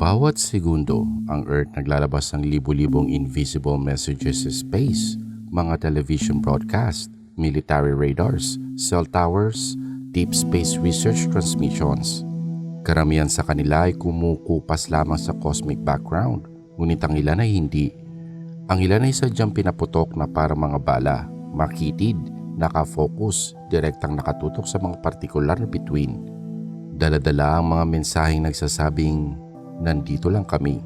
Bawat segundo, ang Earth naglalabas ng libu-libong invisible messages sa space, mga television broadcast, military radars, cell towers, deep space research transmissions. Karamihan sa kanila ay kumukupas lamang sa cosmic background, ngunit ang ilan ay hindi. Ang ilan ay sadyang pinaputok na para mga bala, makitid, nakafocus, direktang nakatutok sa mga partikular na bituin. Daladala ang mga mensaheng nagsasabing, nandito lang kami.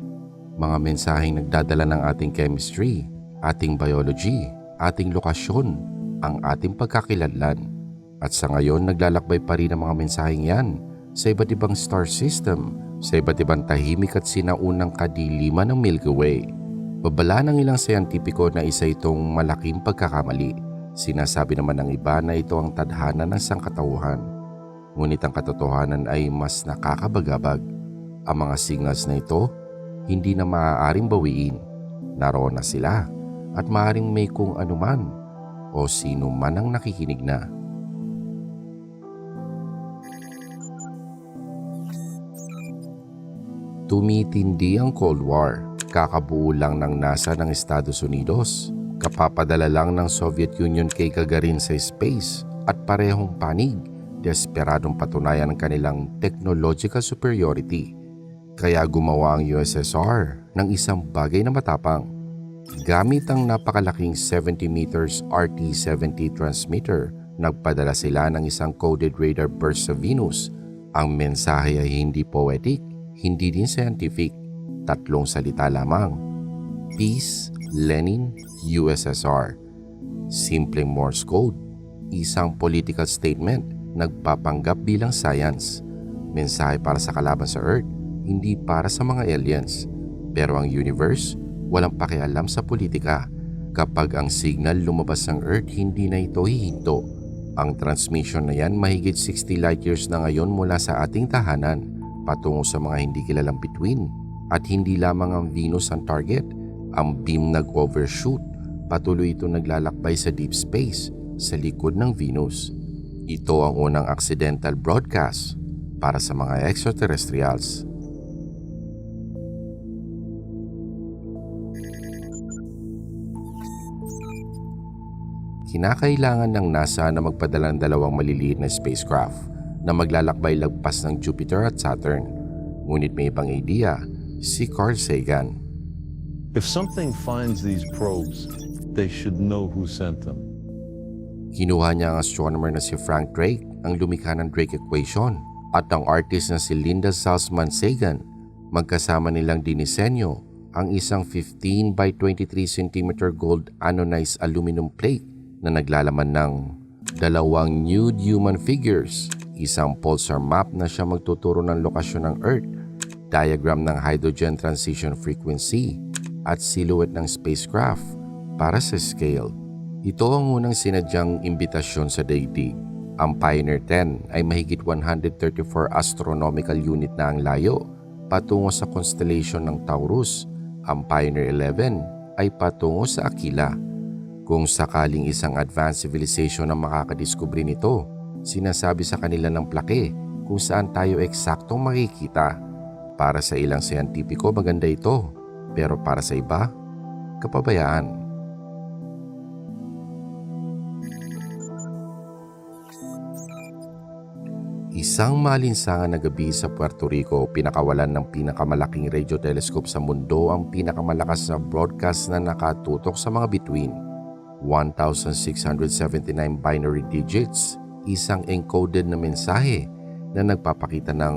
Mga mensaheng nagdadala ng ating chemistry, ating biology, ating lokasyon, ang ating pagkakilanlan. At sa ngayon naglalakbay pa rin ang mga mensaheng yan sa iba't ibang star system, sa iba't ibang tahimik at sinaunang kadiliman ng Milky Way. Babala ng ilang siyentipiko na isa itong malaking pagkakamali. Sinasabi naman ng iba na ito ang tadhana ng sangkatauhan. Ngunit ang katotohanan ay mas nakakabagabag. Ang mga signals na ito, hindi na maaaring bawiin. Naroon na sila at maaaring may kung anuman o sino man ang nakikinig na. Tumitindi ang Cold War. Kakabuo lang ng NASA ng Estados Unidos. Kapapadala lang ng Soviet Union kay Gagarin sa space at parehong panig, desperadong patunayan ng kanilang technological superiority. Kaya gumawa ang USSR ng isang bagay na matapang. Gamit ang napakalaking 70 meters RT-70 transmitter, nagpadala sila ng isang coded radar burst sa Venus. Ang mensahe ay hindi poetic, hindi din scientific, tatlong salita lamang. Peace, Lenin, USSR. Simpleng Morse code, isang political statement, nagpapanggap bilang science. Mensahe para sa kalaban sa Earth, hindi para sa mga aliens. Pero ang universe, walang pakialam sa politika. Kapag ang signal lumabas ng Earth, hindi na ito hihinto. Ang transmission na yan mahigit 60 light years na ngayon mula sa ating tahanan patungo sa mga hindi kilalang bituin. At hindi lamang ang Venus ang target, ang beam nag-overshoot. Patuloy ito naglalakbay sa deep space sa likod ng Venus. Ito ang unang accidental broadcast para sa mga extraterrestrials. Kinakailangan ng NASA na magpadala ng dalawang maliliit na spacecraft na maglalakbay lagpas ng Jupiter at Saturn. Ngunit may ibang idea, si Carl Sagan. If something finds these probes, they should know who sent them. Kinuha niya ang astronomer na si Frank Drake ang lumikha ng Drake Equation at ang artist na si Linda Salzman Sagan. Magkasama nilang dinisenyo ang isang 15 by 23 cm gold anodized aluminum plate na naglalaman ng dalawang nude human figures, isang pulsar map na siya magtuturo ng lokasyon ng Earth, diagram ng hydrogen transition frequency, at silhouette ng spacecraft para sa scale. Ito ang unang sinadyang imbitasyon sa daigdig. Ang Pioneer 10 ay mahigit 134 astronomical unit na ang layo patungo sa constellation ng Taurus. Ang Pioneer 11 ay patungo sa Aquila. Kung sakaling isang advanced civilization ang makakadiskubre nito, sinasabi sa kanila ng plake kung saan tayo eksaktong makikita. Para sa ilang siyentipiko maganda ito, pero para sa iba, kapabayaan. Isang malinsangan na gabi sa Puerto Rico, pinakawalan ng pinakamalaking radio telescope sa mundo ang pinakamalakas na broadcast na nakatutok sa mga bituin. 1,679 binary digits, isang encoded na mensahe na nagpapakita ng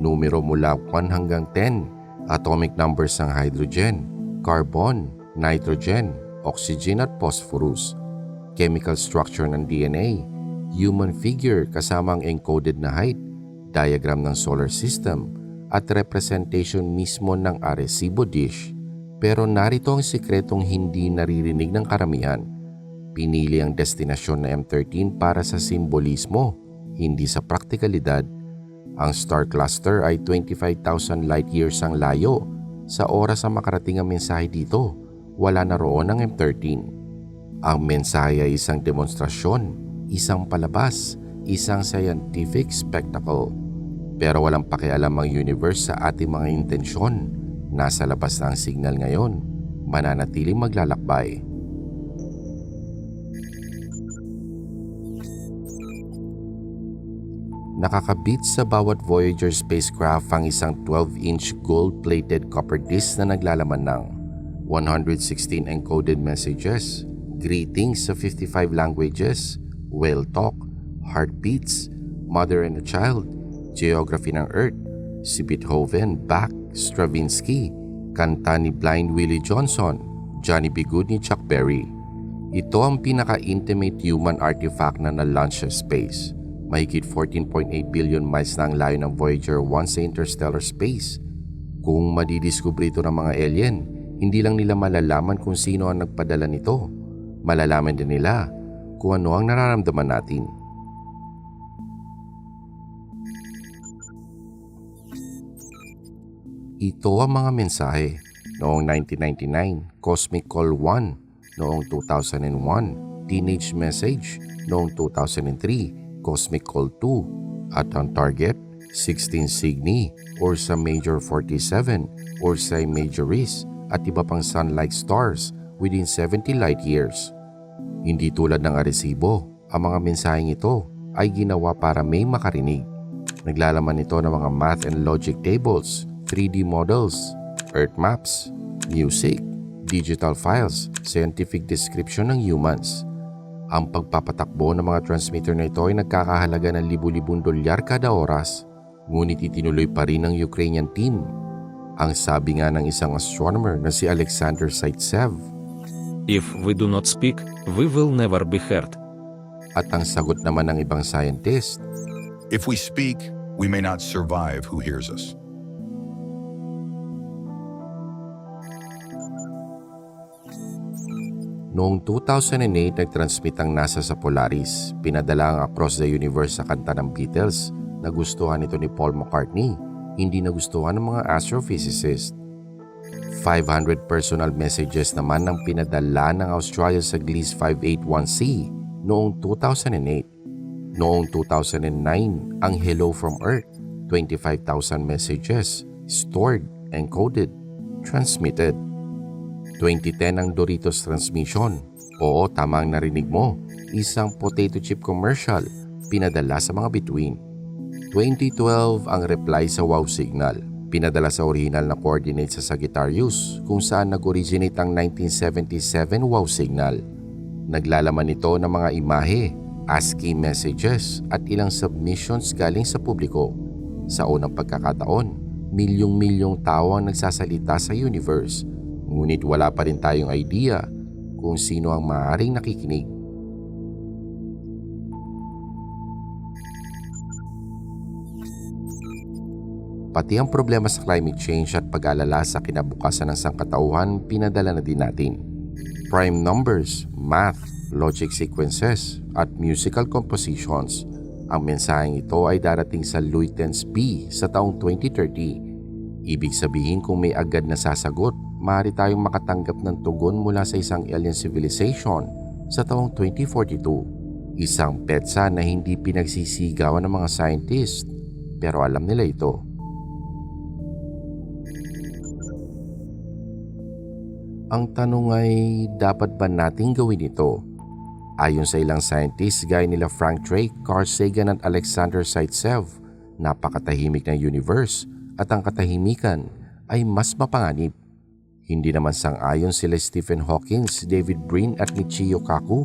numero mula 1 hanggang 10, atomic numbers ng hydrogen, carbon, nitrogen, oxygen at phosphorus, chemical structure ng DNA, human figure kasama ang encoded na height, diagram ng solar system, at representation mismo ng Arecibo dish. Pero narito ang sikretong hindi naririnig ng karamihan. Pinili ang destinasyon na M13 para sa simbolismo, hindi sa praktikalidad. Ang star cluster ay 25,000 light years ang layo. Sa oras na makarating ang mensahe dito, wala na roon ang M13. Ang mensahe ay isang demonstrasyon isang palabas, isang scientific spectacle. Pero walang pakialam ang universe sa ating mga intensyon. Nasa labas na ang signal ngayon. Mananatiling maglalakbay. Nakakabit sa bawat Voyager spacecraft ang isang 12-inch gold-plated copper disc na naglalaman ng 116 encoded messages, greetings sa 55 languages, whale talk, heartbeats, mother and a child, geography ng Earth, si Beethoven, Bach, Stravinsky, kanta ni Blind Willie Johnson, Johnny B. Good ni Chuck Berry. Ito ang pinaka-intimate human artifact na na-launch sa space. Mahigit 14.8 billion miles na ang layo ng Voyager 1 sa interstellar space. Kung madidiskubre ito ng mga alien, hindi lang nila malalaman kung sino ang nagpadala nito. Malalaman din nila kung ano ang nararamdaman natin. Ito ang mga mensahe. Noong 1999, Cosmic Call 1. Noong 2001, Teenage Message. Noong 2003, Cosmic Call 2. At ang target, 16 Cygni or sa Major 47 or sa Majoris at iba pang sun-like stars within 70 light years. Hindi tulad ng Arecibo, ang mga mensaheng ito ay ginawa para may makarinig. Naglalaman ito ng mga math and logic tables, 3D models, earth maps, music, digital files, scientific description ng humans. Ang pagpapatakbo ng mga transmitter na ito ay nagkakahalaga ng libu-libong dolyar kada oras. Ngunit itinuloy pa rin ng Ukrainian team. Ang sabi nga ng isang astronomer na si Alexander Zaitsev If we do not speak, we will never be heard. at ang sagot naman ng ibang scientist If we speak, we may not survive who hears us. Noong 2008, nag-transmit ang NASA sa Polaris. Pinadala ang Across the Universe sa kanta ng Beatles. Nagustuhan ito ni Paul McCartney. Hindi nagustuhan ng mga astrophysicist. 500 personal messages naman ang pinadala ng Australia sa Gliese 581c noong 2008. Noong 2009, ang Hello from Earth, 25,000 messages, stored, encoded, transmitted. 2010 ang Doritos transmission. Oo, tama ang narinig mo. Isang potato chip commercial pinadala sa mga bituin. 2012 ang reply sa wow signal. Pinadala sa original na coordinates sa Sagittarius kung saan nag-originate ang 1977 wow signal. Naglalaman ito ng mga imahe, ASCII messages at ilang submissions galing sa publiko. Sa unang pagkakataon, milyong-milyong tao ang nagsasalita sa universe Ngunit wala pa rin tayong idea kung sino ang maaaring nakikinig. Pati ang problema sa climate change at pag-alala sa kinabukasan ng sangkatauhan pinadala na din natin. Prime numbers, math, logic sequences at musical compositions. Ang mensaheng ito ay darating sa Luitens B sa taong 2030. Ibig sabihin kung may agad na sasagot maaari tayong makatanggap ng tugon mula sa isang alien civilization sa taong 2042. Isang petsa na hindi pinagsisigawan ng mga scientist pero alam nila ito. Ang tanong ay dapat ba nating gawin ito? Ayon sa ilang scientists gaya nila Frank Drake, Carl Sagan at Alexander Zaitsev, napakatahimik ng universe at ang katahimikan ay mas mapanganib. Hindi naman sang-ayon sila Stephen Hawking, David Brin at Michio Kaku.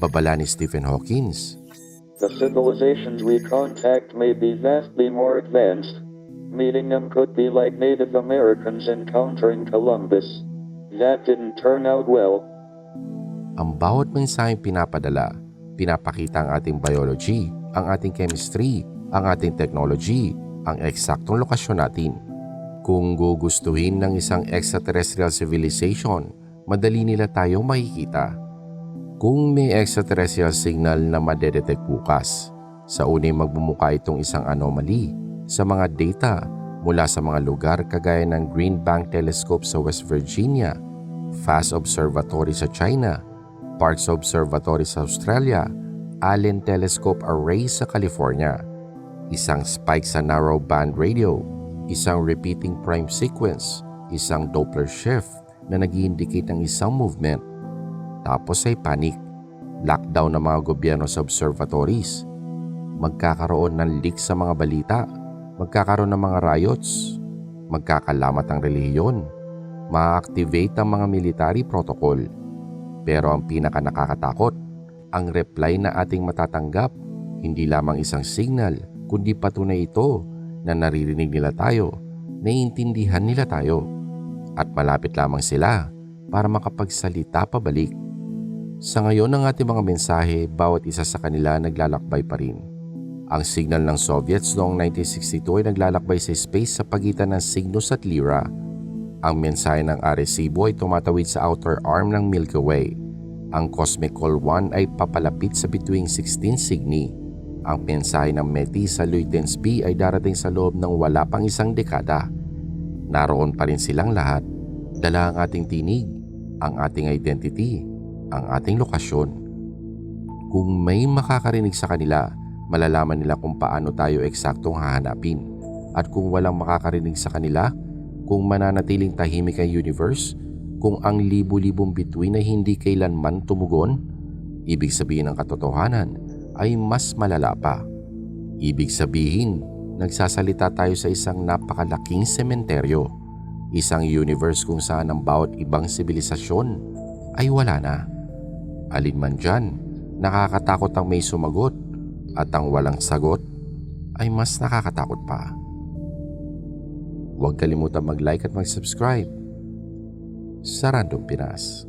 Babala ni Stephen Hawking. The civilizations we contact may be vastly more advanced. Meeting them could be like Native Americans encountering Columbus. That didn't turn out well. Ang bawat mensaheng pinapadala, pinapakita ang ating biology, ang ating chemistry, ang ating technology, ang eksaktong lokasyon natin. Kung gugustuhin ng isang extraterrestrial civilization, madali nila tayong makikita. Kung may extraterrestrial signal na madedetect bukas, sa unay magbumuka itong isang anomaly sa mga data mula sa mga lugar kagaya ng Green Bank Telescope sa West Virginia, FAST Observatory sa China, Parkes Observatory sa Australia, Allen Telescope Array sa California. isang spike sa narrowband radio, isang repeating prime sequence, isang Doppler shift na nag indicate ng isang movement. Tapos ay panic, lockdown ng mga gobyerno sa observatories, magkakaroon ng leak sa mga balita, magkakaroon ng mga riots, magkakalamat ang relihiyon, ma-activate ang mga military protocol. Pero ang pinaka nakakatakot, ang reply na ating matatanggap, hindi lamang isang signal, kundi patunay ito na naririnig nila tayo, naiintindihan nila tayo, at malapit lamang sila para makapagsalita pabalik. Sa ngayon ng ating mga mensahe, bawat isa sa kanila naglalakbay pa rin. Ang signal ng Soviets noong 1962 ay naglalakbay sa space sa pagitan ng Cygnus at Lyra. Ang mensahe ng Arecibo ay tumatawid sa outer arm ng Milky Way. Ang Cosmic Call 1 ay papalapit sa bituing 16 Cygni. Ang mensahe ng METI sa Luitens B ay darating sa loob ng wala pang isang dekada. Naroon pa rin silang lahat. Dala ang ating tinig, ang ating identity, ang ating lokasyon. Kung may makakarinig sa kanila, malalaman nila kung paano tayo eksaktong hahanapin. At kung walang makakarinig sa kanila, kung mananatiling tahimik ang universe, kung ang libu-libong bituin ay hindi kailanman tumugon, ibig sabihin ng katotohanan ay mas malala pa. Ibig sabihin, nagsasalita tayo sa isang napakalaking sementeryo, isang universe kung saan ang bawat ibang sibilisasyon ay wala na. Alin man dyan, nakakatakot ang may sumagot at ang walang sagot ay mas nakakatakot pa. Huwag kalimutan mag-like at mag-subscribe sa Random Pinas.